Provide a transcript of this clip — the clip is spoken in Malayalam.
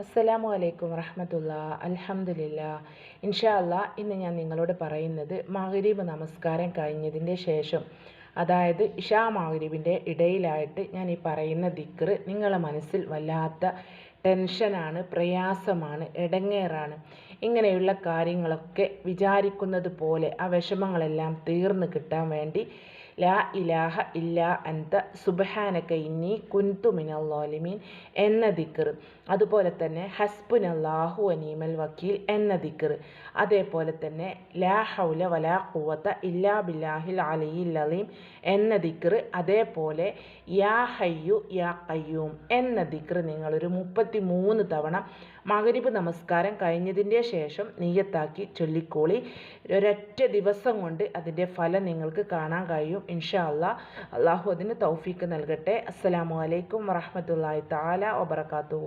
അസ്സലാമു അലൈക്കും വറഹമത്തുള്ള. അൽഹംദുലില്ല. ഇൻഷാ അല്ലാ ഇന്ന് ഞാൻ നിങ്ങളോട് പറയുന്നത് മഹരീബ് നമസ്കാരം കഴിഞ്ഞതിന്റെ ശേഷം അതായത് ഇഷാ മഹരീബിന്റെ ഇടയിലായിട്ട് ഞാൻ ഈ പറയുന്ന ദിക്ർ നിങ്ങളെ മനസ്സിൽ വല്ലാത്ത ടെൻഷനാണ് പ്രയാസമാണ് ഇടങ്ങേറാണ് ഇങ്ങനെയുള്ള കാര്യങ്ങളൊക്കെ വിചാരിക്കുന്നത് പോലെ ആ വിഷമങ്ങളെല്ലാം തീർന്നു കിട്ടാൻ വേണ്ടി ലാ ഇലാഹ ഇല്ല അൻത സുബഹാനക ഇന്നി കുൻതു മിനൽ ളാലിമീൻ എന്ന ദിക്ർ. അതുപോലെ തന്നെ ഹസ്ബുനല്ലാഹു അനീമൽ വക്കീൽ എന്ന ദിക്ർ. അതേപോലെ തന്നെ ലാ ഹൗല വലാ ഖുവത ഇല്ലാ ബില്ലാഹിൽ അലിയിൽ അലീം എന്ന ദിക്ർ. അതേപോലെ യാ ഹയ്യു യാ കയ്യൂം എന്ന ദിക്കർ നിങ്ങളൊരു മുപ്പത്തി മൂന്ന് തവണ മകരിബ് നമസ്കാരം കഴിഞ്ഞതിന്റെ ശേഷം നീയത്താക്കി ചൊല്ലിക്കോളി. ഒരൊറ്റ ദിവസം കൊണ്ട് അതിന്റെ ഫലം നിങ്ങൾക്ക് കാണാൻ കഴിയും ഇൻഷാ അല്ലാ അള്ളാഹു അതിന് തൗഫീക്ക് നൽകട്ടെ. അസ്സലാമു അലൈക്കും വറഹമത്തല്ലാഹി താല വബർക്കാത്തു